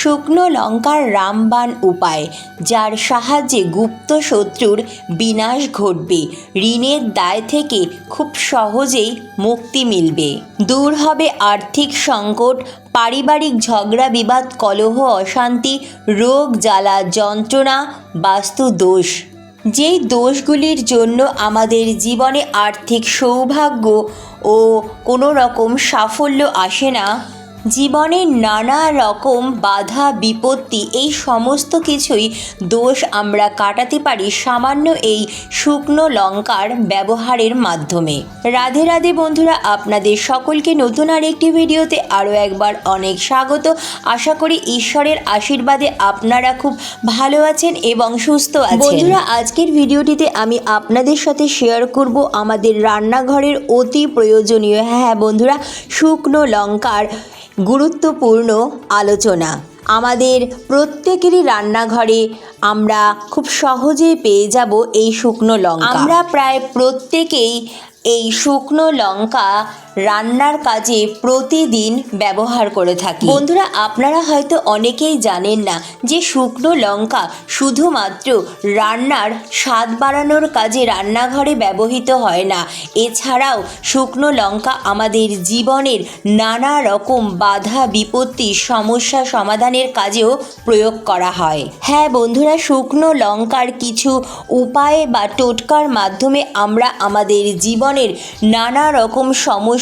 শুকনো লঙ্কার রামবাণ উপায়, যার সাহায্যে গুপ্ত শত্রুর বিনাশ ঘটবে, ঋণের দায় থেকে খুব সহজেই মুক্তি মিলবে। দূর হবে আর্থিক সংকট, পারিবারিক ঝগড়া, বিবাদ, কলহ, অশান্তি, রোগ, জ্বালা, যন্ত্রণা, বাস্তু দোষ। যেই দোষগুলির জন্য আমাদের জীবনে আর্থিক সৌভাগ্য ও কোনো রকম সাফল্য আসে না জীবনে নানা রকম বাধা, বিপত্তি, এই সমস্ত কিছুই দোষ আমরা কাটাতে পারি সামান্য এই শুকনো লঙ্কার ব্যবহারের মাধ্যমে। রাধে রাধে বন্ধুরা, আপনাদের সকলকে নতুন আর একটি ভিডিওতে আরও একবার অনেক স্বাগত। আশা করি ঈশ্বরের আশীর্বাদে আপনারা খুব ভালো আছেন এবং সুস্থ আছেন। বন্ধুরা, আজকের ভিডিওটিতে আমি আপনাদের সাথে শেয়ার করব আমাদের রান্নাঘরের অতি প্রয়োজনীয় হ্যাঁ হ্যাঁ বন্ধুরা, শুকনো লঙ্কার গুরুত্বপূর্ণ আলোচনা। আমাদের প্রত্যেকেরই রান্নাঘরে আমরা খুব সহজেই পেয়ে যাব এই শুকনো লঙ্কা। আমরা প্রায় প্রত্যেকেই এই শুকনো লঙ্কা রান্নার কাজে প্রতিদিন ব্যবহার করে থাকি। বন্ধুরা, আপনারা হয়তো অনেকেই জানেন না যে শুকনো লঙ্কা শুধুমাত্র রান্নার স্বাদ বাড়ানোর কাজে রান্নাঘরে ব্যবহৃত হয় না। এছাড়াও শুকনো লঙ্কা আমাদের জীবনের নানা রকম বাধা, বিপত্তি, সমস্যা সমাধানের কাজেও প্রয়োগ করা হয়। হ্যাঁ বন্ধুরা, শুকনো লঙ্কার কিছু উপায় বা টোটকার মাধ্যমে আমরা আমাদের জীবনের নানা রকম সমস্যা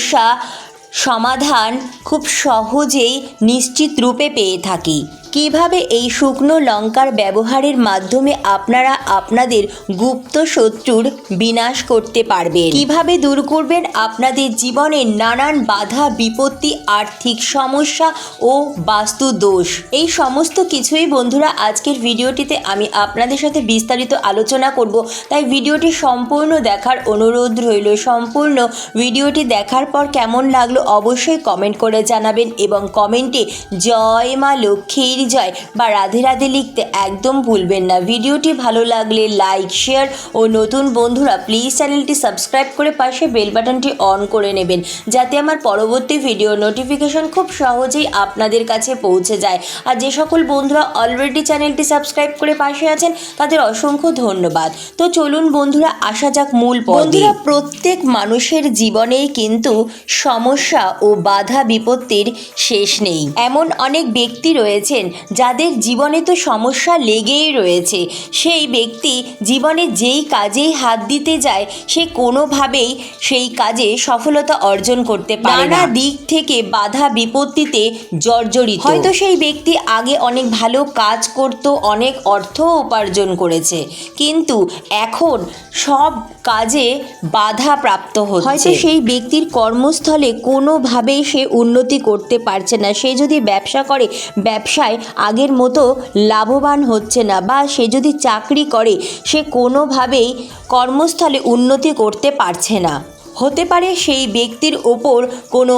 সমাধান খুব সহজেই নিশ্চিত রূপে পেয়ে থাকি। কীভাবে এই শুকনো লঙ্কার ব্যবহারের মাধ্যমে আপনারা আপনাদের গুপ্ত শত্রুর বিনাশ করতে পারবেন? কীভাবে দূর করবেন আপনাদের জীবনের নানান বাধা, বিপত্তি, আর্থিক সমস্যা ও বাস্তু দোষ? এই সমস্ত কিছুই বন্ধুরা, আজকের ভিডিওটিতে আমি আপনাদের সাথে বিস্তারিত আলোচনা করব। তাই ভিডিওটি সম্পূর্ণ দেখার অনুরোধ রইল। সম্পূর্ণ ভিডিওটি দেখার পর কেমন লাগল অবশ্যই কমেন্ট করে জানাবেন এবং কমেন্টে জয় মা লক্ষ্মীর জয় বা রাধে রাধে লিখতে একদম ভুলবেন না। ভিডিওটি ভালো লাগলে লাইক, শেয়ার ও নতুন বন্ধুরা প্লিজ চ্যানেলটি সাবস্ক্রাইব করে পাশে বেল বাটনটি অন করে নেবেন যাতে আমার পরবর্তী ভিডিও নোটিফিকেশন খুব সহজেই আপনাদের কাছে পৌঁছে যায়। আর যে সকল বন্ধুরা অলরেডি চ্যানেলটি সাবস্ক্রাইব করে পাশে আছেন, তাদের অসংখ্য ধন্যবাদ। তো চলুন বন্ধুরা, আসা যাক মূল বন্ধুরা, প্রত্যেক মানুষের জীবনেই কিন্তু সমস্যা ও বাধা বিপত্তির শেষ নেই। এমন অনেক ব্যক্তি রয়েছেন যাদের জীবনে তো সমস্যা লেগেই রয়েছে সেই ব্যক্তি জীবনে যেই কাজেই হাত দিতে যায় সে কোনোভাবেই সেই কাজে সফলতা অর্জন করতে পারে না। দিক থেকে বাধা বিপত্তিতে জর্জরিত। হয়তো সেই ব্যক্তি আগে অনেক ভালো কাজ করত অনেক অর্থ উপার্জন করেছে কিন্তু এখন সব কাজে বাধা প্রাপ্ত হচ্ছে। হয়তো সেই ব্যক্তির কর্মস্থলে কোনোভাবেই সে উন্নতি করতে পারছে না। সে যদি ব্যবসা করে ব্যবসায় আগের মতো লাভবান হচ্ছে না বা সে যদি চাকরি করে, সে কোনোভাবেই কর্মস্থলে উন্নতি করতে পারছে না। হতে পারে সেই ব্যক্তির ওপর কোনো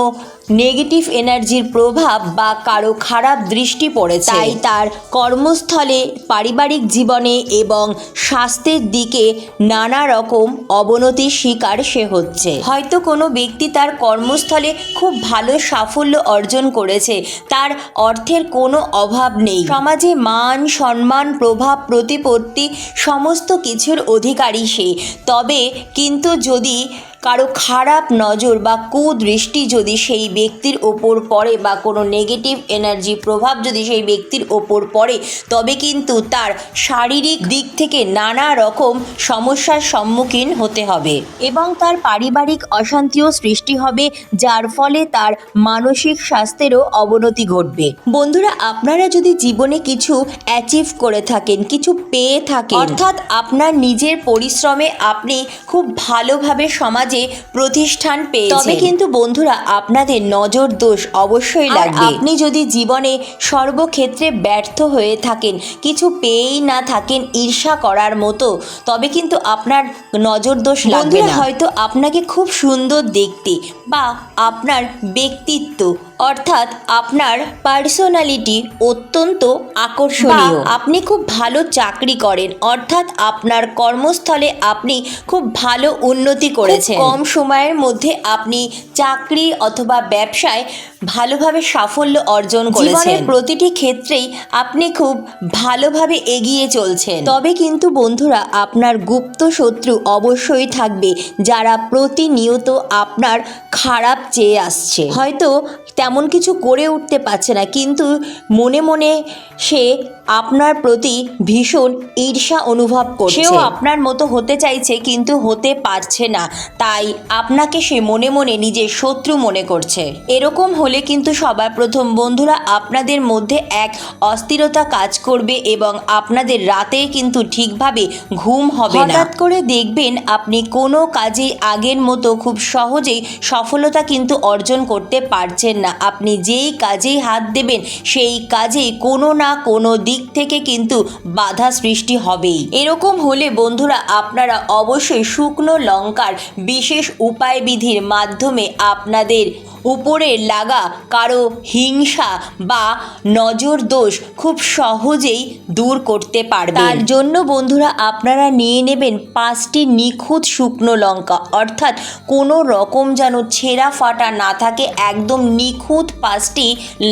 নেগেটিভ এনার্জির প্রভাব বা কারও খারাপ দৃষ্টি পড়েছে। তাই তার কর্মস্থলে, পারিবারিক জীবনে এবং স্বাস্থ্যের দিকে নানা রকম অবনতির শিকার সে হচ্ছে। হয়তো কোনো ব্যক্তি তার কর্মস্থলে খুব ভালো সাফল্য অর্জন করেছে, তার অর্থের কোনো অভাব নেই। সমাজে মান, সম্মান, প্রভাব, প্রতিপত্তি সমস্ত কিছুর অধিকারী সে। তবে কিন্তু যদি কারও খারাপ নজর বা কুদৃষ্টি যদি সেই ব্যক্তির ওপর পড়ে বা কোনো নেগেটিভ এনার্জি প্রভাব যদি সেই ব্যক্তির ওপর পড়ে তবে কিন্তু তার শারীরিক দিক থেকে নানা রকম সমস্যার সম্মুখীন হতে হবে এবং তার পারিবারিক অশান্তিও সৃষ্টি হবে যার ফলে তার মানসিক স্বাস্থ্যেরও অবনতি ঘটবে। বন্ধুরা আপনারা যদি জীবনে কিছু অ্যাচিভ করে থাকেন কিছু পেয়ে থাকেন অর্থাৎ আপনার নিজের পরিশ্রমে আপনি খুব ভালোভাবে সমাজে প্রতিষ্ঠান পেয়ে তবে কিন্তু বন্ধুরা আপনাদের নজর দোষ অবশ্যই লাগবে। আপনি যদি জীবনে সর্বক্ষেত্রে ব্যর্থ হয়ে থাকেন কিছু পেয়েই না থাকেন ঈর্ষা করার মতো তবে কিন্তু আপনার নজর দোষ লাগবে না। হয়তো আপনাকে খুব সুন্দর দেখতে বা আপনার ব্যক্তিত্ব অর্থাৎ আপনার পার্সোনালিটি অত্যন্ত আকর্ষণীয়। আপনি খুব ভালো চাকরি করেন। অর্থাৎ আপনার কর্মস্থলে আপনি খুব ভালো উন্নতি করেছেন। কম সময়ের মধ্যে আপনি চাকরি অথবা ব্যবসায় ভালোভাবে সাফল্য অর্জন করেছেন। প্রতিটি ক্ষেত্রেই আপনি খুব ভালোভাবে এগিয়ে চলছেন। তবে কিন্তু বন্ধুরা আপনার গুপ্ত শত্রু অবশ্যই থাকবে যারা প্রতিনিয়ত আপনার খারাপ চেয়ে আসছে। হয়তো তেমন কিছু করে উঠতে পারছে না। কিন্তু মনে মনে সে আপনার প্রতি ভীষণ ঈর্ষা অনুভব করছে। সেও আপনার মতো হতে চাইছে কিন্তু হতে পারছে না। তাই আপনাকে সে মনে মনে নিজের শত্রু মনে করছে। এরকম হলে কিন্তু সবার প্রথম বন্ধুরা আপনাদের মধ্যে এক অস্থিরতা কাজ করবে এবং আপনাদের রাতে কিন্তু ঠিকভাবে ঘুম হবে না। হঠাৎ করে দেখবেন আপনি কোনো কাজেই আগের মতো খুব সহজেই সফলতা কিন্তু অর্জন করতে পারছেন না। আপনি যেই কাজেই হাত দেবেন, সেই কাজেই কোনো না কোনো দিক থেকে কিন্তু বাধা সৃষ্টি হবেই। এরকম হলে বন্ধুরা আপনারা অবশ্যই শুকনো লঙ্কার বিশেষ উপায় বিধির মাধ্যমে আপনাদের উপরে লাগা কারও হিংসা বা নজর দোষ খুব সহজেই দূর করতে পারবেন। তার জন্য বন্ধুরা আপনারা নিয়ে নেবেন পাঁচটি নিখুঁত শুকনো লঙ্কা। অর্থাৎ কোনো রকম যেন ছেঁড়া ফাটা না থাকে, একদম নিখুঁত পাঁচটি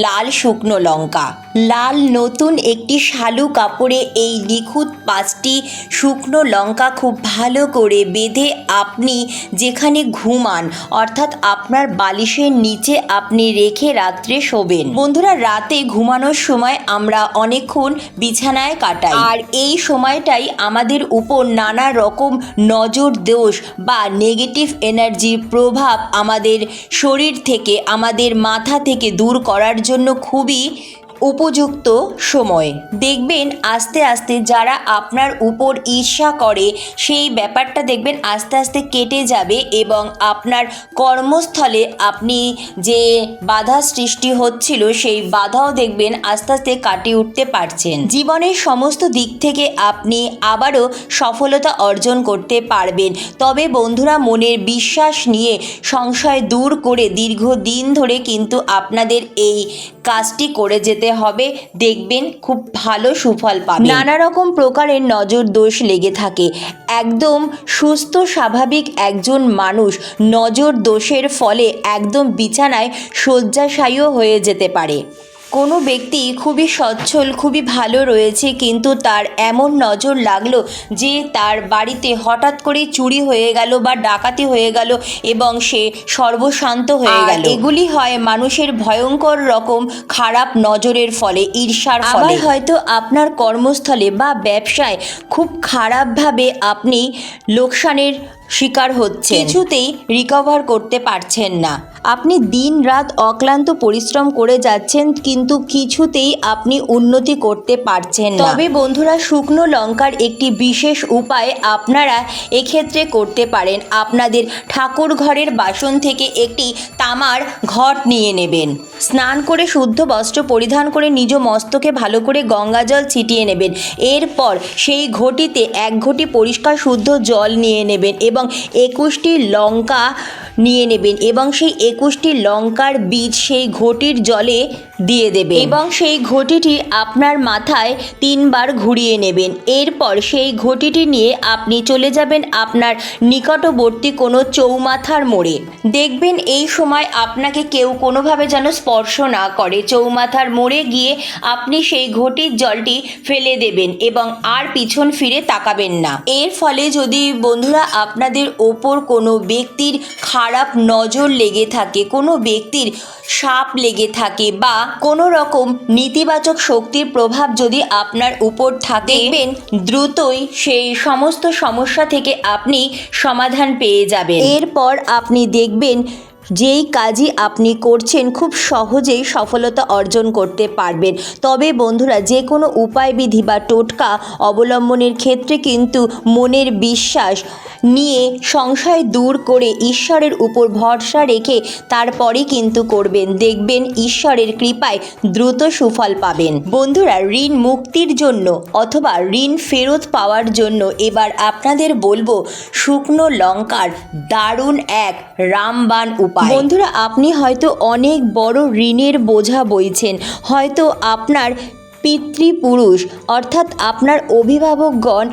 লাল শুকনো লঙ্কা। লাল নতুন একটি শালু কাপড়ে এই নিখুঁত পাঁচটি শুকনো লঙ্কা খুব ভালো করে বেঁধে আপনি যেখানে ঘুমান, অর্থাৎ আপনার বালিশের নিচে আপনি রেখে রাত্রে শোবেন। বন্ধুরা, রাতে ঘুমানোর সময় আমরা অনেকক্ষণ বিছানায় কাটাই। আর এই সময়টাই আমাদের উপর নানা রকম নজর দোষ বা নেগেটিভ এনার্জির প্রভাব আমাদের শরীর থেকে, আমাদের মাথা থেকে দূর করার জন্য খুবই উপযুক্ত সময়। দেখবেন আস্তে আস্তে যারা আপনার উপর ঈর্ষা করে, সেই ব্যাপারটা দেখবেন আস্তে আস্তে কেটে যাবে এবং আপনার কর্মস্থলে আপনি যে বাধা সৃষ্টি হচ্ছিল, সেই বাধাও দেখবেন আস্তে আস্তে কাটিয়ে উঠতে পারছেন। জীবনের সমস্ত দিক থেকে আপনি আবারও সফলতা অর্জন করতে পারবেন। তবে বন্ধুরা, মনের বিশ্বাস নিয়ে সংশয় দূর করে দীর্ঘদিন ধরে কিন্তু আপনাদের এই কাজটি করে যেতে হবে, দেখবেন খুব ভালো সুফল পাবেন। নানা রকম প্রকারের নজর দোষ লেগে থাকে। একদম সুস্থ, স্বাভাবিক একজন মানুষ নজর দোষের ফলে একদম বিছানায় শয্যাশায়ীও হয়ে যেতে পারে। কোনো ব্যক্তি খুবই সচ্ছল খুবই ভালো রয়েছে কিন্তু তার এমন নজর লাগল যে তার বাড়িতে হঠাৎ করে চুরি হয়ে গেল বা ডাকাতি হয়ে গেল এবং সে সর্বশান্ত হয়ে গেল। এগুলি হয় মানুষের ভয়ঙ্কর রকম খারাপ নজরের ফলে ঈর্ষার ফলে। হয়তো আপনার কর্মস্থলে বা ব্যবসায় খুব খারাপভাবে আপনি লোকসানের শিকার হচ্ছে কিছুতেই রিকভার করতে পারছেন না। আপনি দিন রাত অক্লান্ত পরিশ্রম করে যাচ্ছেন, কিন্তু কিছুতেই আপনি উন্নতি করতে পারছেন না। তবে বন্ধুরা, শুকনো লঙ্কার একটি বিশেষ উপায় আপনারা এক্ষেত্রে করতে পারেন। আপনাদের ঠাকুর ঘরের বাসন থেকে একটি তামার ঘট নিয়ে নেবেন। স্নান করে শুদ্ধ বস্ত্র পরিধান করে নিজ মস্তকে ভালো করে গঙ্গা জল ছিটিয়ে নেবেন। এরপর সেই ঘটিতে এক ঘটি পরিষ্কার শুদ্ধ জল নিয়ে নেবেন এবং একুশটি লঙ্কা নিয়ে নেবেন এবং সেই একুশটি লঙ্কার বীজ সেই ঘটির জলে দিয়ে দেবে এবং সেই ঘটিটি আপনার মাথায় তিনবার ঘুরিয়ে নেবেন। এরপর সেই ঘটিটি নিয়ে আপনি চলে যাবেন আপনার নিকটবর্তী কোনো চৌমাথার মোড়ে। দেখবেন এই সময় আপনাকে কেউ কোনোভাবে যেন স্পর্শ না করে। চৌমাথার মোড়ে গিয়ে আপনি সেই ঘটির জলটি ফেলে দেবেন এবং আর পিছন ফিরে তাকাবেন না। এর ফলে যদি বন্ধুরা আপনাদের ওপর কোনো ব্যক্তির খারাপ নজর লেগে থাকে, কোনো ব্যক্তির সাপ লেগে থাকে বা কোনো রকম নেতিবাচক শক্তির প্রভাব যদি আপনার উপর থাকে, দেখবেন দ্রুতই সেই সমস্ত সমস্যা থেকে আপনি সমাধান পেয়ে যাবেন। এরপর আপনি দেখবেন যেই কাজই আপনি করছেন খুব সহজেই সফলতা অর্জন করতে পারবেন। তবে বন্ধুরা যে কোনো উপায়বিধি বা টোটকা অবলম্বনের ক্ষেত্রে কিন্তু মনের বিশ্বাস নিয়ে সংশয় দূর করে ঈশ্বরের উপর ভরসা রেখে তারপরে কিন্তু করবেন। দেখবেন ঈশ্বরের কৃপায় দ্রুত সুফল পাবেন। বন্ধুরা, ঋণ মুক্তির জন্য অথবা ঋণ ফেরত পাওয়ার জন্য এবার আপনাদের বলব, শুকনো লঙ্কার দারুণ এক রামবান উপায়। বন্ধুরা আপনি হয়তো অনেক বড় ঋণের বোঝা বইছেন। হয়তো আপনার পিতৃপুরুষ অর্থাৎ আপনার অভিভাবকগণ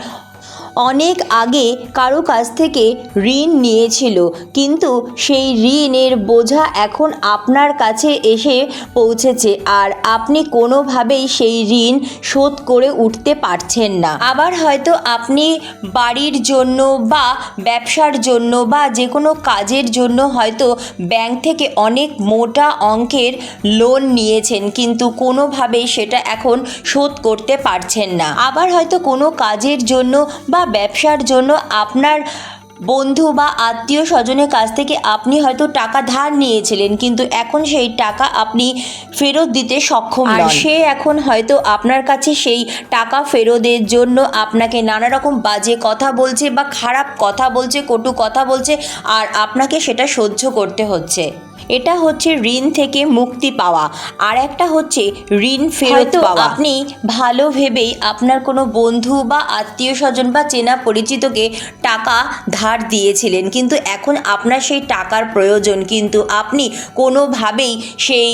অনেক আগে কারও কাছ থেকে ঋণ নিয়েছিল। কিন্তু সেই ঋণের বোঝা এখন আপনার কাছে এসে পৌঁছেছে আর আপনি কোনোভাবেই সেই ঋণ শোধ করে উঠতে পারছেন না। আবার হয়তো আপনি বাড়ির জন্য বা ব্যবসার জন্য বা যে কোনো কাজের জন্য হয়তো ব্যাংক থেকে অনেক মোটা অঙ্কের লোন নিয়েছেন, কিন্তু কোনোভাবেই সেটা এখন শোধ করতে পারছেন না। আবার হয়তো কোনো কাজের জন্য বা ব্যবসার জন্য আপনার বন্ধু বা আত্মীয় স্বজনের কাছ থেকে আপনি হয়তো টাকা ধার নিয়েছিলেন কিন্তু এখন সেই টাকা আপনি ফেরত দিতে সক্ষম আর সে এখন হয়তো আপনার কাছে সেই টাকা ফেরতের জন্য আপনাকে নানা রকম বাজে কথা বলছে বা খারাপ কথা বলছে কটু কথা বলছে আর আপনাকে সেটা সহ্য করতে হচ্ছে। এটা হচ্ছে ঋণ থেকে মুক্তি পাওয়া। আর একটা হচ্ছে ঋণ ফেরত পাওয়া। আপনি ভালো ভেবেই আপনার কোনো বন্ধু বা আত্মীয় স্বজন বা চেনা পরিচিতকে টাকা ধার দিয়েছিলেন। কিন্তু এখন আপনার সেই টাকার প্রয়োজন। কিন্তু আপনি কোনোভাবেই সেই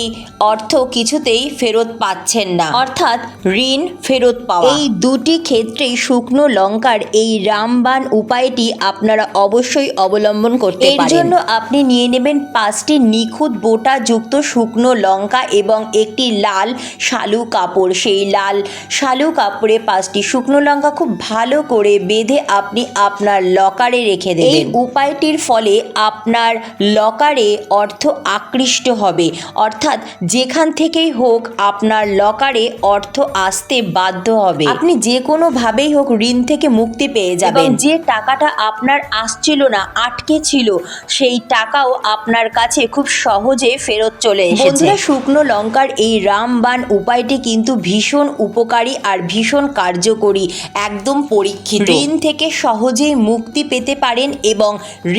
অর্থ কিছুতেই ফেরত পাচ্ছেন না। অর্থাৎ ঋণ ফেরত পাওয়া। এই দুটি ক্ষেত্রেই শুকনো লঙ্কার এই রামবান উপায়টি আপনারা অবশ্যই অবলম্বন করতে এর জন্য আপনি নিয়ে নেবেন পাঁচটি নিখুঁত বোটা যুক্ত শুকনো লঙ্কা এবং একটি লাল শালু কাপড়। সেই লাল শালু কাপড়ে পাঁচটি শুকনো লঙ্কা খুব ভালো করে বেঁধে আপনি আপনার লকারে রেখে দেবেন। এই উপায়টির ফলে আপনার লকারে অর্থ আকৃষ্ট হবে। অর্থাৎ যেখান থেকেই হোক আপনার লকারে অর্থ আসতে বাধ্য হবে। আপনি যে কোনোভাবেই হোক ঋণ থেকে মুক্তি পেয়ে যাবেন। যে টাকাটা আপনার আসছিল না আটকে ছিল সেই টাকাও আপনার কাছে খুব সহজে ফেরত চলে এসেছে। বন্ধুরা শুকনো লঙ্কার এই রামবান উপায়টি কিন্তু ভীষণ উপকারী আর ভীষণ কার্যকরী একদম পরীক্ষিত। ঋণ থেকে সহজেই মুক্তি পেতে পারেন এবং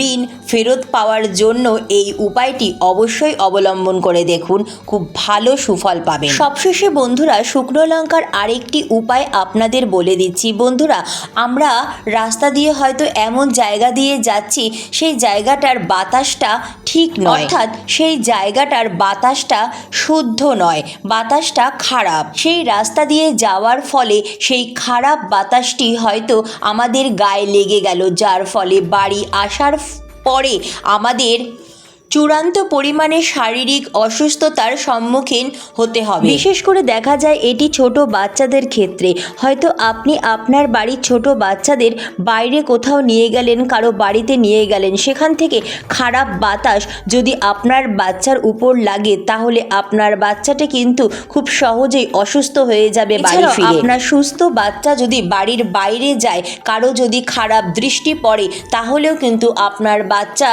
ঋণ ফেরত পাওয়ার জন্য এই উপায়টি অবশ্যই অবলম্বন করে দেখুন। খুব ভালো সুফল পাবে সবশেষে বন্ধুরা, শুকনো লঙ্কার আরেকটি উপায় আপনাদের বলে দিচ্ছি। বন্ধুরা, আমরা রাস্তা দিয়ে হয়তো এমন জায়গা দিয়ে যাচ্ছি, সেই জায়গাটার বাতাসটা ঠিক নয়। অর্থাৎ সেই জায়গাটার বাতাসটা শুদ্ধ নয়, বাতাসটা খারাপ। সেই রাস্তা দিয়ে যাওয়ার ফলে সেই খারাপ বাতাসটি হয়তো আমাদের গায়ে লেগে গেল। যার ফলে বাড়ি আসার পরে আমাদের চূড়ান্ত পরিমাণে শারীরিক অসুস্থতার সম্মুখীন হতে হবে। বিশেষ করে দেখা যায় এটি ছোট বাচ্চাদের ক্ষেত্রে। হয়তো আপনি আপনার বাড়ির ছোট বাচ্চাদের বাইরে কোথাও নিয়ে গেলেন কারও বাড়িতে নিয়ে গেলেন। সেখান থেকে খারাপ বাতাস যদি আপনার বাচ্চার উপর লাগে তাহলে আপনার বাচ্চাটি কিন্তু খুব সহজেই অসুস্থ হয়ে যাবে বাড়ি ফিরে। আপনার সুস্থ বাচ্চা যদি বাড়ির বাইরে যায় কারও যদি খারাপ দৃষ্টি পড়ে তাহলেও কিন্তু আপনার বাচ্চা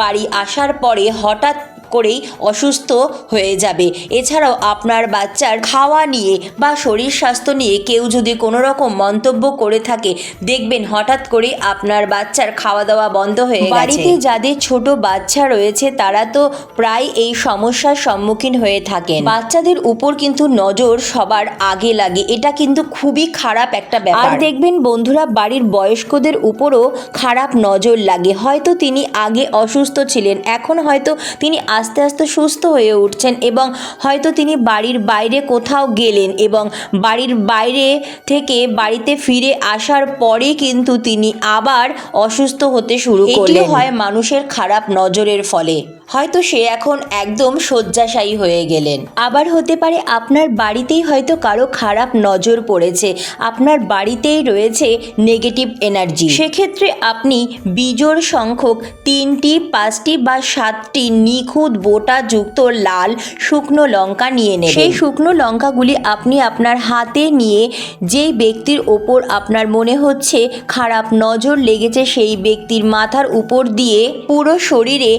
বাড়ি আসার পরে হঠাৎ করেই অসুস্থ হয়ে যাবে। এছাড়াও আপনার বাচ্চার খাওয়া নিয়ে বা শরীর স্বাস্থ্য নিয়ে কেউ যদি কোনো রকম মন্তব্য করে থাকে দেখবেন হঠাৎ করে আপনার বাচ্চার খাওয়া দাওয়া বন্ধ হয়ে বাড়িতে যাদের ছোট বাচ্চা রয়েছে তারা তো প্রায় এই সমস্যার সম্মুখীন হয়ে থাকেন। বাচ্চাদের উপর কিন্তু নজর সবার আগে লাগে। এটা কিন্তু খুবই খারাপ একটা ব্যাপার। আর দেখবেন বন্ধুরা বাড়ির বয়স্কদের উপরও খারাপ নজর লাগে। হয়তো তিনি আগে অসুস্থ ছিলেন এখন হয়তো তিনি আস্তে আস্তে সুস্থ হয়ে উঠছেন এবং হয়তো তিনি বাড়ির বাইরে কোথাও গেলেন এবং বাড়ির বাইরে থেকে বাড়িতে ফিরে আসার পরে কিন্তু তিনি আবার অসুস্থ হতে শুরু করলে হয় মানুষের খারাপ নজরের ফলে। হয়তো সে এখন একদম শয্যাশায়ী হয়ে গেলেন। আবার হতে পারে আপনার বাড়িতেই হয়তো কারও খারাপ নজর পড়েছে। আপনার বাড়িতেই রয়েছে নেগেটিভ এনার্জি সেক্ষেত্রে আপনি বিজোড় সংখ্যক তিনটি, পাঁচটি বা সাতটি নিখুঁত বোটা যুক্ত লাল শুকনো লঙ্কা নিয়ে নেবেন। সেই শুকনো লঙ্কাগুলি আপনি আপনার হাতে নিয়ে যেই ব্যক্তির ওপর আপনার মনে হচ্ছে খারাপ নজর লেগেছে, সেই ব্যক্তির মাথার উপর দিয়ে পুরো শরীরে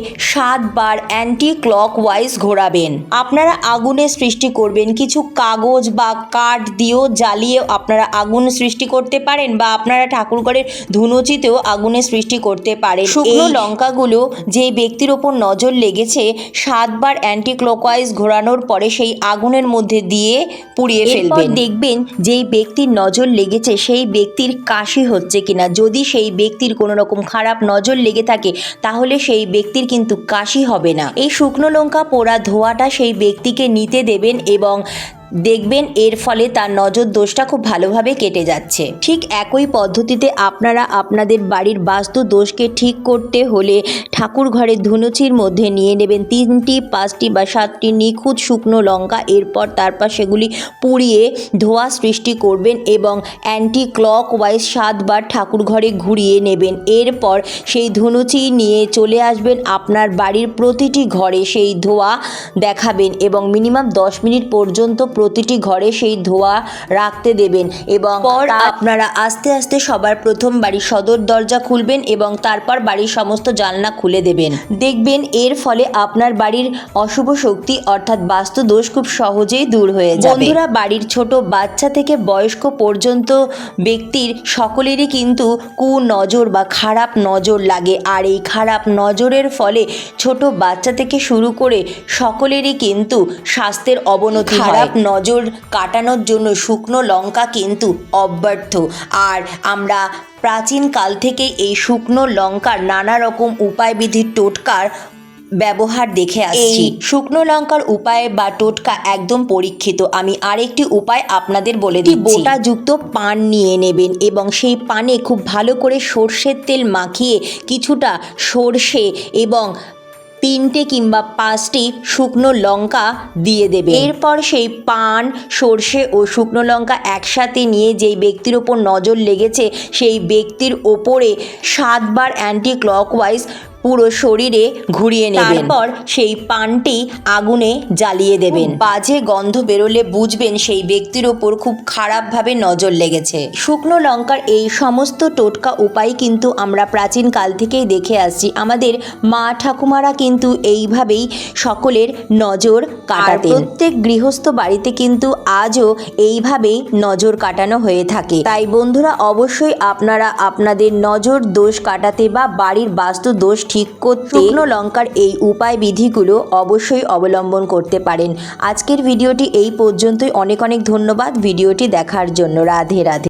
সাতবার অ্যান্টি ক্লক ওয়াইজ ঘোরাবেন। আপনারা আগুনের সৃষ্টি করবেন। কিছু কাগজ বা কাঠ দিয়েও জ্বালিয়ে আপনারা আগুন সৃষ্টি করতে পারেন বা আপনারা ঠাকুরঘরের ধুনুচিতেও আগুনের সৃষ্টি করতে পারেন। শুকনো লঙ্কাগুলো যে ব্যক্তির ওপর নজর লেগেছে সাতবার অ্যান্টি ক্লকওয়াইজ ঘোরানোর পরে সেই আগুনের মধ্যে দিয়ে পুড়িয়ে ফেলবেন। দেখবেন যেই ব্যক্তির নজর লেগেছে সেই ব্যক্তির কাশি হচ্ছে কিনা। যদি সেই ব্যক্তির কোনো রকম খারাপ নজর লেগে থাকে তাহলে সেই ব্যক্তির কিন্তু কাশি হবে না। এই শুকনো লঙ্কা পোড়া ধোয়াটা সেই ব্যক্তিকে নিতে দেবেন এবং দেখবেন এর ফলে তার নজর দোষটা খুব ভালোভাবে কেটে যাচ্ছে। ঠিক একই পদ্ধতিতে আপনারা আপনাদের বাড়ির বাস্তু দোষকে ঠিক করতে হলে ঠাকুর ঘরের ধুনুচির মধ্যে নিয়ে নেবেন তিনটি, পাঁচটি বা সাতটি নিখুঁত শুকনো লঙ্কা, এরপর তারপর সেগুলি পুড়িয়ে ধোঁয়া সৃষ্টি করবেন এবং অ্যান্টি ক্লক ওয়াইজ সাতবার ঠাকুর ঘরে ঘুরিয়ে নেবেন। এরপর সেই ধুনুচি নিয়ে চলে আসবেন আপনার বাড়ির প্রতিটি ঘরে সেই ধোঁয়া দেখাবেন এবং মিনিমাম দশ মিনিট পর্যন্ত প্রতিটি ঘরে সেই ধোঁয়া রাখতে দেবেন এবং পর আপনারা আস্তে আস্তে সবার প্রথম বাড়ির সদর দরজা খুলবেন এবং তারপর বাড়ির সমস্ত জানলা খুলে দেবেন। দেখবেন এর ফলে আপনার বাড়ির অশুভ শক্তি অর্থাৎ বাস্তু দোষ খুব সহজেই দূর হয়ে যাবে। বন্ধুরা বাড়ির ছোট বাচ্চা থেকে বয়স্ক পর্যন্ত ব্যক্তির সকলেরই কিন্তু কু নজর বা খারাপ নজর লাগে। আর এই খারাপ নজরের ফলে ছোট বাচ্চা থেকে শুরু করে সকলেরই কিন্তু স্বাস্থ্যের অবনতি খারাপ নজর কাটানোর জন্য শুকনো লঙ্কা কিন্তু অব্যর্থ। আর আমরা প্রাচীন কাল থেকে এই শুকনো লঙ্কার নানা রকম উপায় বিধির টোটকার ব্যবহার দেখে আসছি। শুকনো লঙ্কার উপায় বা টোটকা একদম পরীক্ষিত। আমি আরেকটি উপায় আপনাদের বলে দিই বোটাযুক্ত পান নিয়ে নেবেন এবং সেই পানে খুব ভালো করে সর্ষের তেল মাখিয়ে কিছুটা সর্ষে এবং তিনটে কিংবা পাঁচটি শুকনো লঙ্কা দিয়ে দেবে। এরপর সেই পান, সর্ষে ও শুকনো লঙ্কা একসাথে নিয়ে যেই ব্যক্তির ওপর নজর লেগেছে, সেই ব্যক্তির ওপরে সাতবার অ্যান্টি ক্লকওয়াইজ পুরো শরীরে ঘুরিয়ে নেবেন। তারপর সেই পানটি আগুনে জ্বালিয়ে দেবেন। বাজে গন্ধ বেরোলে বুঝবেন সেই ব্যক্তির ওপর খুব খারাপভাবে নজর লেগেছে। শুকনো লঙ্কার এই সমস্ত টোটকা উপায় কিন্তু আমরা প্রাচীন কাল থেকেই দেখে আসছি। আমাদের মা ঠাকুমারা কিন্তু এইভাবেই সকলের নজর কাটাতেন। প্রত্যেক গৃহস্থ বাড়িতে কিন্তু আজও এইভাবেই নজর কাটানো হয়ে থাকে। তাই বন্ধুরা অবশ্যই আপনারা আপনাদের নজর দোষ কাটাতে বা বাড়ির বাস্তু দোষ ঠিক করতে শুকনো লঙ্কার এই উপায় বিধিগুলো অবশ্যই অবলম্বন করতে পারেন। আজকের ভিডিওটি এই পর্যন্তই। অনেক অনেক ধন্যবাদ ভিডিওটি দেখার জন্য। রাধে রাধে।